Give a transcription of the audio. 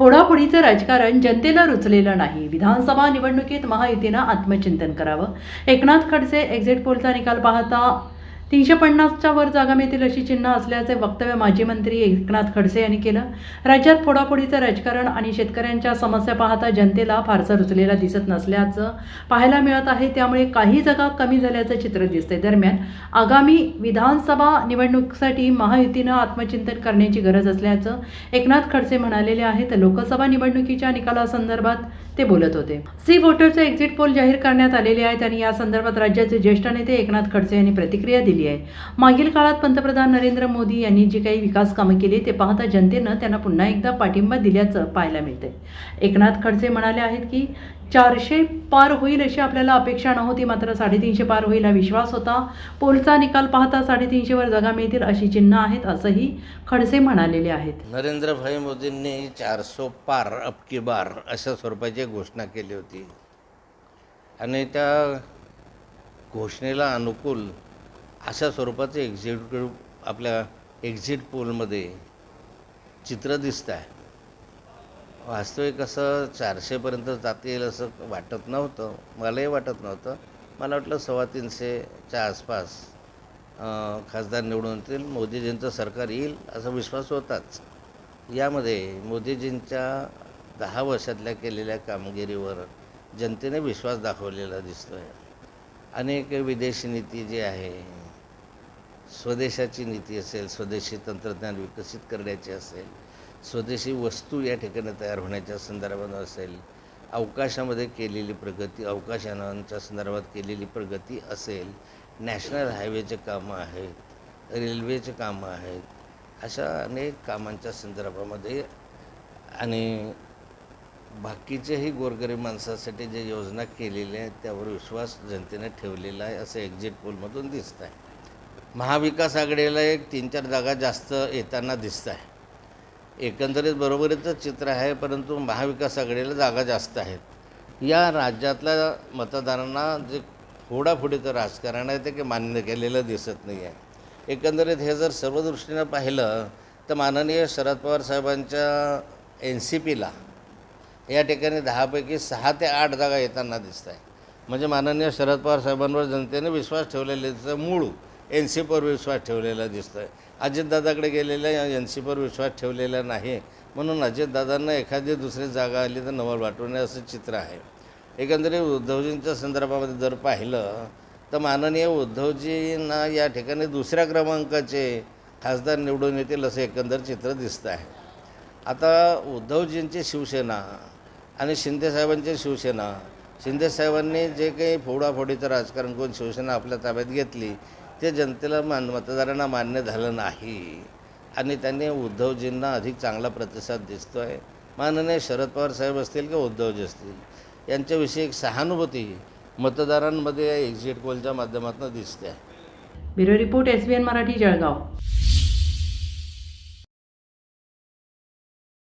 फोडाफोडीचं राजकारण जनतेला रुचलेलं नाही. विधानसभा निवडणुकीत महायुतीनं आत्मचिंतन करावं. एकनाथ खडसे एक्झिट पोलचा निकाल पाहता तीनशे पन्नासच्या वर जागा मिळतील अशी चिन्ह असल्याचे वक्तव्य माजी मंत्री एकनाथ खडसे यांनी केलं. राज्यात फोडाफोडीचं राजकारण आणि शेतकऱ्यांच्या समस्या पाहता जनतेला फारसा रुचलेला दिसत नसल्याचं पाहायला मिळत आहे. त्यामुळे काही जागा कमी झाल्याचं चित्र दिसतंय. दरम्यान आगामी विधानसभा निवडणुकीसाठी महायुतीनं आत्मचिंतन करण्याची गरज असल्याचं एकनाथ खडसे म्हणालेले आहेत. लोकसभा निवडणुकीच्या निकालासंदर्भात ते बोलत होते. सी वोटरचे एक्झिट पोल जाहीर करण्यात आलेले आहेत आणि या संदर्भात राज्याचे ज्येष्ठ नेते एकनाथ खडसे यांनी प्रतिक्रिया दिली आहे. मागील काळात पंतप्रधान नरेंद्र मोदी यांनी जी काही विकास कामं केली ते पाहता जनतेनं त्यांना पुन्हा एकदा पाठिंबा दिल्याचं पाहायला मिळतंय. एकनाथ खडसे म्हणाले आहेत की चारशे पार होईल अशी आपल्याला अपेक्षा नव्हती मात्र साडेतीनशे पार होईल हा विश्वास होता. पोलचा निकाल पाहता साडेतीनशेवर जागा मिळतील अशी चिन्ह आहेत असंही खडसे म्हणालेले आहेत. नरेंद्रभाई मोदींनी चारसो पार अबकी बार अशा स्वरूपाची घोषणा केली होती. आणि त्या घोषणेला अनुकूल अशा स्वरूपाचे एक्झिक्युटिव्ह आपल्या एक्झिट पोलमध्ये चित्र दिसत आहे वास्तविक असं चारशेपर्यंत जाता येईल असं वाटत नव्हतं. मलाही वाटत नव्हतं. मला वाटलं सव्वा तीनशेच्या आसपास खासदार निवडून येतील. मोदीजींचं सरकार येईल असा विश्वास होताच. यामध्ये मोदीजींच्या दहा वर्षातल्या केलेल्या कामगिरीवर जनतेने विश्वास दाखवलेला दिसतो आहे अनेक विदेशी नीती जी आहे स्वदेशाची नीती असेल स्वदेशी तंत्रज्ञान विकसित करण्याची असेल स्वदेशी वस्तू या ठिकाणी तयार होण्याच्या संदर्भात असेल अवकाशामध्ये केलेली प्रगती अवकाशयानांच्या संदर्भात केलेली प्रगती असेल नॅशनल हायवेचे कामं आहेत रेल्वेचे कामं आहेत अशा अनेक कामांच्या संदर्भामध्ये आणि बाकीचेही गोरगरीब माणसासाठी जे योजना केलेल्या आहेत त्यावर विश्वास जनतेने ठेवलेला आहे असं एक्झिट पोलमधून दिसत आहे महाविकास आघाडीला एक तीन चार जागा जास्त येताना दिसत आहे एकंदरीत बरोबरीचं चित्र आहे परंतु महाविकास आघाडीला जागा जास्त आहेत. या राज्यातल्या मतदारांना जे फोडाफोडीचं राजकारण आहे ते काही मान्य केलेलं दिसत नाही आहे. एकंदरीत हे जर सर्व दृष्टीनं पाहिलं तर माननीय शरद पवार साहेबांच्या एन सी पीला या ठिकाणी दहापैकी सहा ते आठ जागा येताना दिसत आहे. म्हणजे माननीय शरद पवार साहेबांवर जनतेने विश्वास ठेवलेले मूळ एन सीपर विश्वास ठेवलेला दिसतो आहे अजितदादाकडे गेलेल्या एन सीपर विश्वास ठेवलेला नाही. म्हणून अजितदादांना एखादी दुसरी जागा आली तर नवल वाटू नये असं चित्र आहे. एकंदरीत उद्धवजींच्या संदर्भामध्ये जर पाहिलं तर माननीय उद्धवजींना या ठिकाणी दुसऱ्या क्रमांकाचे खासदार निवडून येतील असं एकंदर चित्र दिसतं आहे. आता उद्धवजींची शिवसेना आणि शिंदेसाहेबांची शिवसेना शिंदेसाहेबांनी जे काही फोडाफोडीचं राजकारण करून शिवसेना आपल्या ताब्यात घेतली ते जनतेला मान मतदारांना मान्य झालं नाही. आणि त्यांनी उद्धवजींना अधिक चांगला प्रतिसाद दिसतो आहे माननीय शरद पवार साहेब असतील किंवा उद्धवजी असतील यांच्याविषयी एक सहानुभूती मतदारांमध्ये एक्झिट पोलच्या माध्यमातून दिसते. आहे bureau report S B N Marathi Jalgaon.